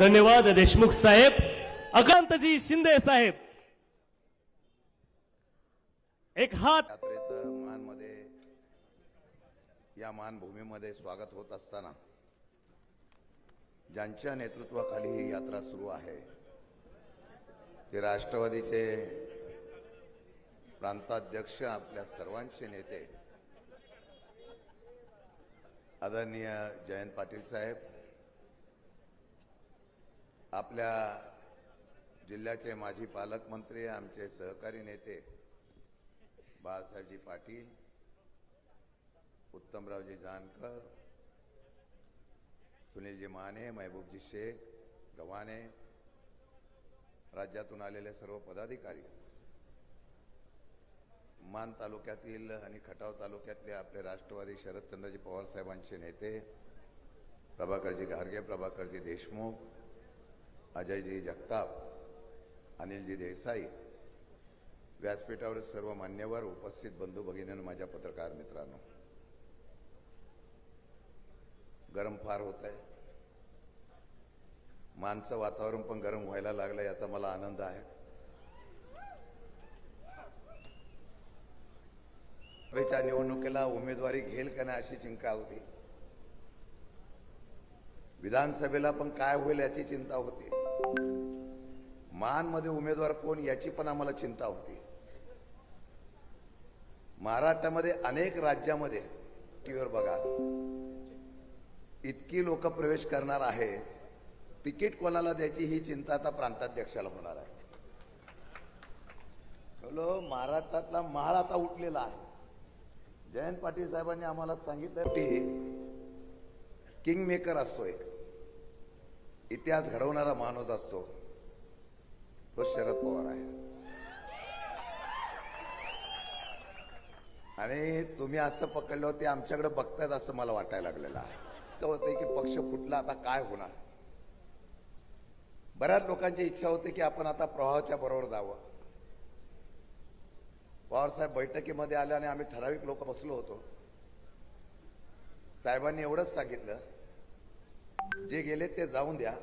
धन्यवाद देशमुख साहेब. अकांतजी शिंदे साहेब. एक हात. मानमध्ये या मानभूमीमध्ये स्वागत होत असताना ज्यांच्या नेतृत्वाखाली ही यात्रा सुरू आहे ते राष्ट्रवादीचे प्रांताध्यक्ष आपल्या सर्वांचे नेते आदरणीय जयंत पाटील साहेब आपल्या जिल्ह्याचे माजी पालकमंत्री आमचे सहकारी नेते बाळासाहेबजी पाटील उत्तमरावजी जानकर सुनीलजी माने महबूबजी शेख गव्हाणे राज्यातून आलेले सर्व पदाधिकारी मान तालुक्यातील आणि खटाव तालुक्यातले आपले राष्ट्रवादी शरदचंद्रजी पवार साहेबांचे नेते प्रभाकरजी घारगे प्रभाकरजी देशमुख अजयजी जगताप अनिलजी देसाई व्यासपीठावर सर्व मान्यवर उपस्थित बंधू भगिनीनं माझ्या पत्रकार मित्रांनो. गरम फार होत आहे मानचं वातावरण पण गरम व्हायला लागलं याचा मला आनंद आहे. निवडणुकीला उमेदवारी घेईल का नाही अशी चिंता होती. विधानसभेला पण काय होईल याची चिंता होती. मानमध्ये उमेदवार कोण याची पण आम्हाला चिंता होती. महाराष्ट्रामध्ये अनेक राज्यामध्ये टीव्हीवर बघा इतकी लोक प्रवेश करणार आहे तिकीट कोणाला द्यायची ही चिंता आता प्रांताध्यक्षाला होणार आहे. महाराष्ट्रातला महाळ आता उठलेला आहे. जयंत पाटील साहेबांनी आम्हाला सांगितलं की किंग मेकर असतो एक इतिहास घडवणारा माणूस असतो तो शरद पवार आहे. आणि तुम्ही असं पकडलं ते आमच्याकडे बघतायत असं मला वाटायला लागलेलं आहे. तर होते की पक्ष फुटला आता काय होणार? बऱ्याच लोकांची इच्छा होती की आपण आता प्रवाहाच्या बरोबर जावं. पवारसाहेब बैठकीमध्ये आले आणि आम्ही ठराविक लोक बसलो होतो. साहेबांनी एवढंच सांगितलं जे गेले ते जाऊन द्या.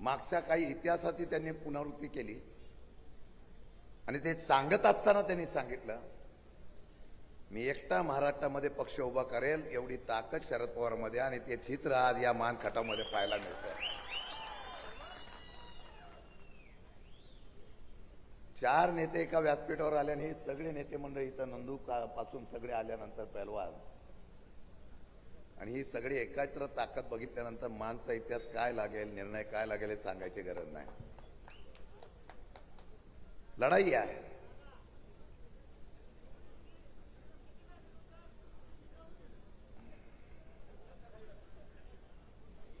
मागच्या काही इतिहासाची त्यांनी पुनरावृत्ती केली. आणि ते सांगत असताना त्यांनी सांगितलं मी एकटा महाराष्ट्रामध्ये पक्ष उभा करेल एवढी ताकद शरद पवारमध्ये आणि ते चित्र आज या मानखटामध्ये पाहायला मिळतं चार नेते एका व्यासपीठावर आल्याने हे सगळे नेते मंडळी इथं नंदू पासून सगळे आल्यानंतर पहलवान आणि ही सगळी एकत्र ताकद बघितल्यानंतर मानचा इतिहास काय लागेल निर्णय काय लागेल हे सांगायची गरज नाही. लढाई आहे.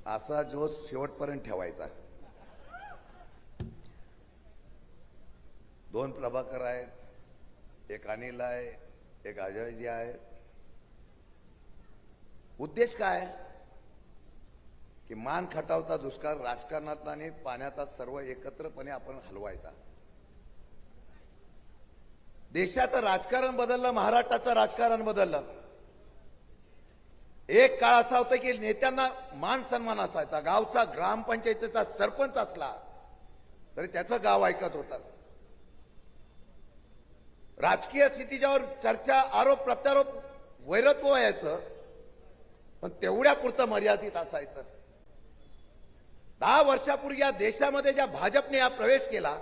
असा जोश शेवटपर्यंत ठेवायचा. दोन प्रभाकर आहेत एक अनिल आहे एक अजयजी आहे उद्देश काय की मान खटावता दुष्काळ राजकारणात आणि पाण्याचा सर्व एकत्रपणे आपण हलवायचा. देशाचं राजकारण बदललं महाराष्ट्राचं राजकारण बदललं. एक काळ असा होता की नेत्यांना मान सन्मान असायचा. गावचा ग्रामपंचायतीचा सरपंच असला तरी त्याचं गाव ऐकत होतं. राजकीय स्थितीच्यावर चर्चा आरोप प्रत्यारोप वैरत्व व्हायचं पण तेवढ्या पुरतं मर्यादित असायचं. दहा वर्षापूर्वी या देशामध्ये ज्या भाजपने या प्रवेश केला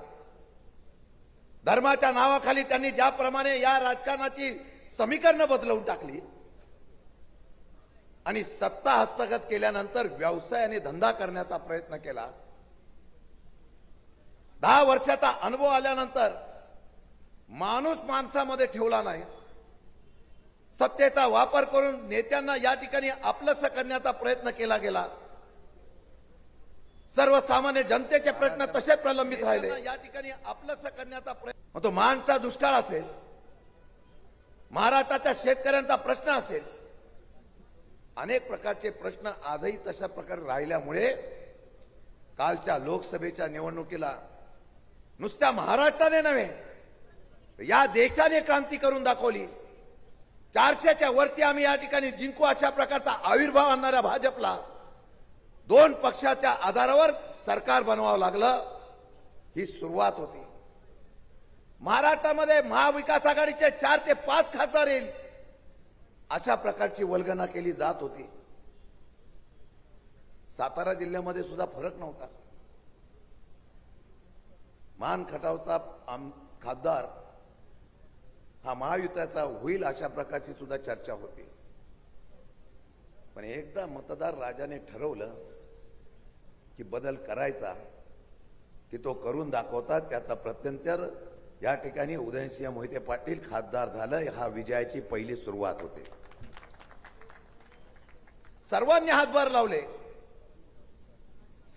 धर्माच्या नावाखाली त्यांनी ज्याप्रमाणे या राजकारणाची समीकरणं बदलवून टाकली आणि सत्ता हस्तगत केल्यानंतर व्यवसाय आणि धंदा करण्याचा प्रयत्न केला दहा वर्षाचा अनुभव आल्यानंतर माणूस माणसामध्ये ठेवला नाही. सत्तेचा वापर करून नेत्यांना या ठिकाणी आपलंस करण्याचा प्रयत्न केला गेला. सर्वसामान्य जनतेचे प्रश्न तसे प्रलंबित राहिले. या ठिकाणी आपलंस करण्याचा प्रयत्न तो मानचा दुष्काळ असेल महाराष्ट्राच्या शेतकऱ्यांचा प्रश्न असेल अनेक प्रकारचे प्रश्न आजही तशा प्रकारे राहिल्यामुळे कालच्या लोकसभेच्या निवडणुकीला नुसत्या महाराष्ट्राने नव्हे या देशाने क्रांती करून दाखवली. चारशेच्या वरती आम्ही या ठिकाणी जिंकू अशा प्रकारचा आविर्भाव आणणाऱ्या भाजपला दोन पक्षाच्या आधारावर सरकार बनवावं लागलं ही सुरुवात होती. महाराष्ट्रामध्ये महाविकास आघाडीचे चार ते पाच खासदार येईल अशा प्रकारची वल्गना केली जात होती. सातारा जिल्ह्यामध्ये सुद्धा फरक नव्हता. मान खटावता आम खासदार हा महायुताचा होईल अशा प्रकारची सुद्धा चर्चा होती. पण एकदा मतदार राजाने ठरवलं की बदल करायचा की तो करून दाखवतात त्याचा प्रत्यंतर या ठिकाणी उदयनसिंह मोहिते पाटील खासदार झालं हा विजयाची पहिली सुरुवात होते. सर्वांनी हातभार लावले.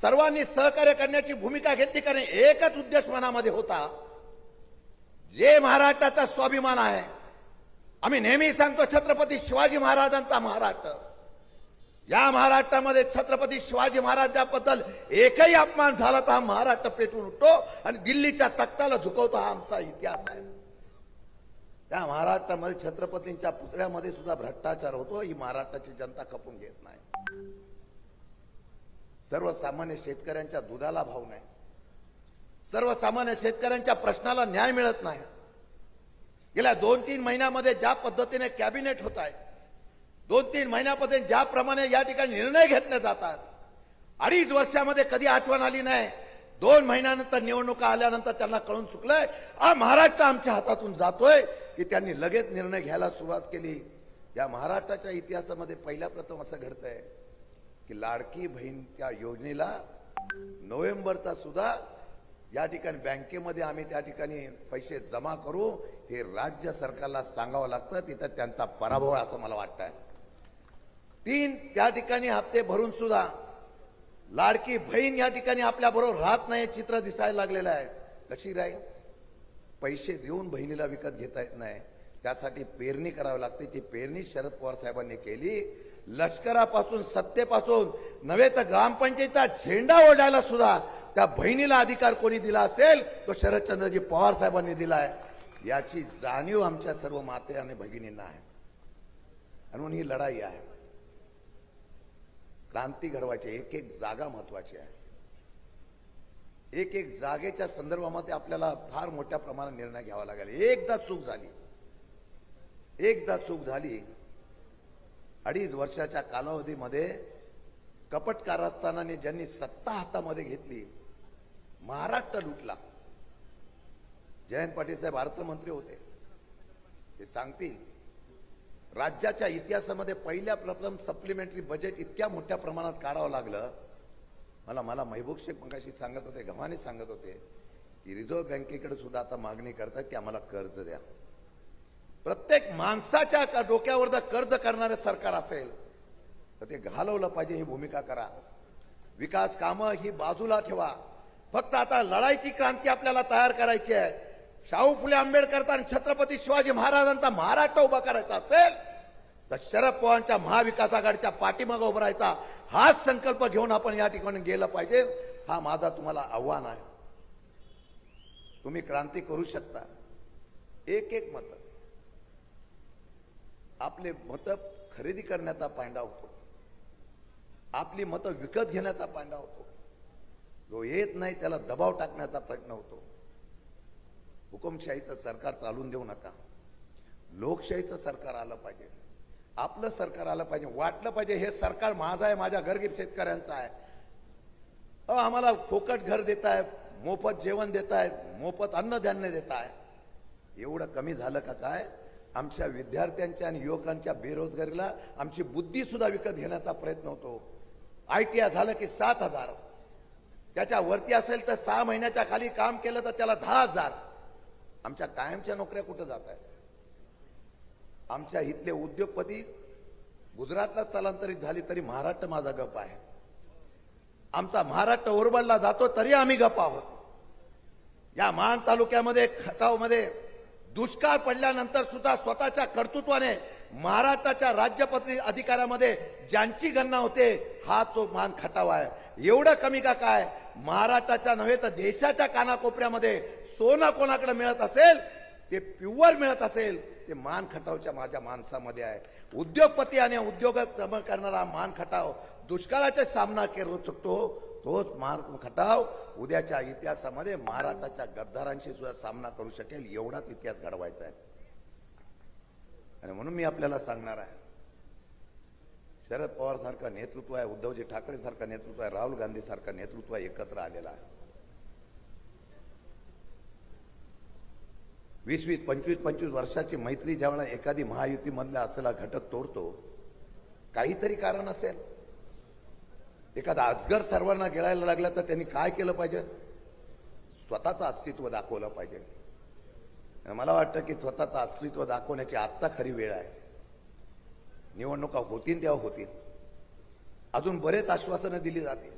सर्वांनी सहकार्य करण्याची भूमिका घेतली कारण एकच उद्देश मनामध्ये होता जे महाराष्ट्राचा स्वाभिमान आहे आम्ही नेहमी सांगतो छत्रपती शिवाजी महाराजांचा महाराष्ट्र. या महाराष्ट्रामध्ये छत्रपती शिवाजी महाराजांबद्दल एकही अपमान झाला तर हा महाराष्ट्र पेटून उठतो आणि दिल्लीच्या तख्ताला झुकवतो हा आमचा इतिहास आहे. त्या महाराष्ट्रामध्ये छत्रपतींच्या पुतळ्यामध्ये सुद्धा भ्रष्टाचार होतो ही महाराष्ट्राची जनता खपून घेत नाही. सर्वसामान्य शेतकऱ्यांच्या दुधाला भाव नाही. सर्वसामान्य शेतकऱ्यांच्या प्रश्नाला न्याय मिळत नाही. गेल्या दोन तीन महिन्यामध्ये ज्या पद्धतीने कॅबिनेट होत आहे दोन तीन महिन्यामध्ये ज्याप्रमाणे या ठिकाणी निर्णय घेतले जातात अडीच वर्षामध्ये कधी आठवण आली नाही. दोन महिन्यानंतर निवडणुका आल्यानंतर त्यांना कळून चुकलंय हा महाराष्ट्र आमच्या हातातून जातोय की त्यांनी लगेच निर्णय घ्यायला सुरुवात केली. या महाराष्ट्राच्या इतिहासामध्ये पहिल्या प्रथम असं घडतंय की लाडकी बहीण त्या योजनेला नोव्हेंबरचा सुद्धा या ठिकाणी बँकेमध्ये आम्ही त्या ठिकाणी पैसे जमा करू हे राज्य सरकारला सांगावं लागतं तिथं त्यांचा पराभव असं मला वाटतंय. तीन त्या ठिकाणी हप्ते भरून सुद्धा लाडकी बहीण या ठिकाणी आपल्या बरोबर राहत नाही चित्र दिसायला लागलेलं आहे. कशी राहील? पैसे देऊन बहिणीला विकत घेता येत नाही. त्यासाठी पेरणी करावी लागते. ती पेरणी शरद पवार साहेबांनी केली. लष्करापासून सत्तेपासून नव्हे तर ग्रामपंचायतीचा झेंडा ओढायला सुद्धा त्या बहिणीला अधिकार कोणी दिला असेल तो शरदचंद्रजी पवार साहेबांनी दिलाय. याची जाणीव आमच्या सर्व माते आणि भगिनींना आहे. म्हणून ही लढाई आहे. क्रांती घडवायची एक एक जागा महत्वाची आहे. एक एक जागेच्या संदर्भामध्ये आपल्याला फार मोठ्या प्रमाणात निर्णय घ्यावा लागेल. एकदा चूक झाली. एकदा चूक झाली अडीच वर्षाच्या कालावधीमध्ये कपट कारस्थानाने ज्यांनी सत्ता हातामध्ये घेतली महाराष्ट्र लुटला. जयंत पाटील साहेब अर्थमंत्री होते. ते सांगतील राज्याच्या इतिहासामध्ये पहिल्या प्रथम सप्लिमेंटरी बजेट इतक्या मोठ्या प्रमाणात काढावं लागलं. मला मला महबूब शेख मगाशी सांगत होते गव्हाणे सांगत होते की रिझर्व्ह बँकेकडे सुद्धा आता मागणी करतात की आम्हाला कर्ज द्या. प्रत्येक माणसाच्या का- डोक्यावर जर कर्ज करणारे सरकार असेल तर ते घालवलं पाहिजे ही भूमिका करा. विकास कामं ही बाजूला ठेवा. फक्त आता लढाईची क्रांती आपल्याला तयार करायची आहे. शाहू फुले आंबेडकर आणि छत्रपती शिवाजी महाराजांचा महाराष्ट्र उभा करायचा असेल तर शरद पवारांच्या महाविकास आघाडीच्या पाठीमागं उभं राहायचा हाच संकल्प घेऊन आपण या ठिकाणी गेलं पाहिजे. हा माझा तुम्हाला आव्हान आहे. तुम्ही क्रांती करू शकता. एक एक मत. आपले मत खरेदी करण्याचा पांडा होतो. आपली मतं विकत घेण्याचा पांडा होतो. जो येत नाही त्याला दबाव टाकण्याचा प्रयत्न होतो. हुकुमशाहीचं सरकार चालून देऊ नका. लोकशाहीचं सरकार आलं पाहिजे. आपलं सरकार आलं पाहिजे. वाटलं पाहिजे हे सरकार माझं आहे माझ्या गरगीब शेतकऱ्यांचं आहे. अहो आम्हाला फोकट घर देत आहे मोफत जेवण देत आहेत मोफत अन्नधान्य देत आहे एवढं कमी झालं का काय? आमच्या विद्यार्थ्यांच्या आणि युवकांच्या बेरोजगारीला आमची बुद्धी सुद्धा विकत घेण्याचा प्रयत्न होतो. आय टी आय झालं की सात हजार. त्याच्या वरती असेल तर सहा महिन्याच्या खाली काम केलं तर त्याला दहा हजार. आमच्या कायमच्या नोकऱ्या कुठं जात आहेत? आमच्या इथले उद्योगपती गुजरातला स्थलांतरित झाली तरी महाराष्ट्र माझा गप आहे. आमचा महाराष्ट्र ओरबडला जातो तरी आम्ही गप आहोत. या मान तालुक्यामध्ये खटावमध्ये दुष्काळ पडल्यानंतर सुद्धा स्वतःच्या कर्तृत्वाने महाराष्ट्राच्या राज्यपत्री अधिकाऱ्यामध्ये ज्यांची गणना होते हा तो मान खटाव आहे. एवढं कमी का काय? महाराष्ट्राच्या नव्हे तर देशाच्या कानाकोपऱ्यामध्ये सोनं कोणाकडे मिळत असेल ते प्युअर मिळत असेल ते मान खटावच्या माझ्या माणसामध्ये आहे. उद्योगपती आणि उद्योग करणारा मान खटाव दुष्काळाचा सामना करू शकतो तोच मान खटाव उद्याच्या इतिहासामध्ये महाराष्ट्राच्या गद्दारांशी सुद्धा सामना करू शकेल एवढाच इतिहास घडवायचा आहे. आणि म्हणून मी आपल्याला सांगणार आहे शरद पवार सारखं नेतृत्व आहे उद्धवजी ठाकरे सारखं नेतृत्व आहे राहुल गांधी सारखं नेतृत्व एकत्र आलेलं आहे. वीस वीस पंचवीस पंचवीस वर्षाची मैत्री ज्यावेळेला एखादी महायुतीमधला असलेला घटक तोडतो काहीतरी कारण असेल. एखादा अजगर सर्वांना गिळायला लागला तर त्यांनी काय केलं पाहिजे? स्वतःचं अस्तित्व दाखवलं पाहिजे. मला वाटतं की स्वतःचं अस्तित्व दाखवण्याची आत्ता खरी वेळ आहे. निवडणुका होतील तेव्हा होतील. अजून बरेच आश्वासनं दिली जातील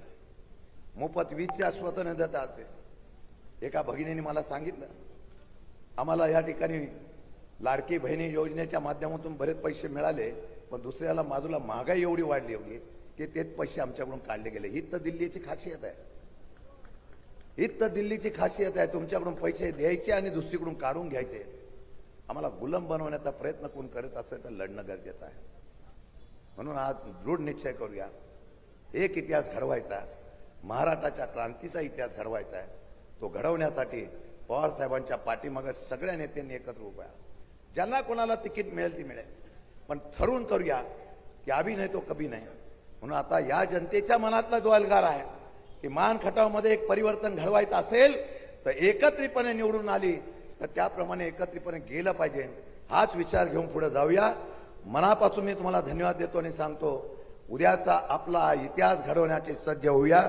मोफत वीजची आश्वासनं देतात एका भगिनीने मला सांगितलं आम्हाला या ठिकाणी लाडकी बहिणी योजनेच्या माध्यमातून बरेच पैसे मिळाले पण दुसऱ्याला बाजूला महागाई एवढी वाढली होती की तेच पैसे आमच्याकडून काढले गेले. ही तर दिल्लीची खासियत आहे. ही तर दिल्लीची खासियत आहे. तुमच्याकडून पैसे द्यायचे आणि दुसरीकडून काढून घ्यायचे. आम्हाला गुलाम बनवण्याचा प्रयत्न कोण करत असेल तर लढणं गरजेचं आहे. म्हणून आज दृढ निश्चय करूया. एक इतिहास घडवायचा महाराष्ट्राच्या क्रांतीचा इतिहास घडवायचा आहे. तो घडवण्यासाठी पवार साहेबांच्या पाठीमागे सगळ्या नेत्यांनी एकत्र उभ्या ज्यांना कोणाला तिकीट मिळेल ती मिळेल. पण ठरवून करूया की आभी नाही तो कभी नाही. म्हणून आता या जनतेच्या मनातला जो अलगार आहे की मान खटावमध्ये एक परिवर्तन घडवायचं असेल तर एकत्रितपणे निवडून आली तर त्याप्रमाणे एकत्रितपणे गेलं पाहिजे. हाच विचार घेऊन पुढे जाऊया. मनापासून मी तुम्हाला धन्यवाद देतो आणि सांगतो उद्याचा आपला इतिहास घडवण्याचे सज्ज होऊया.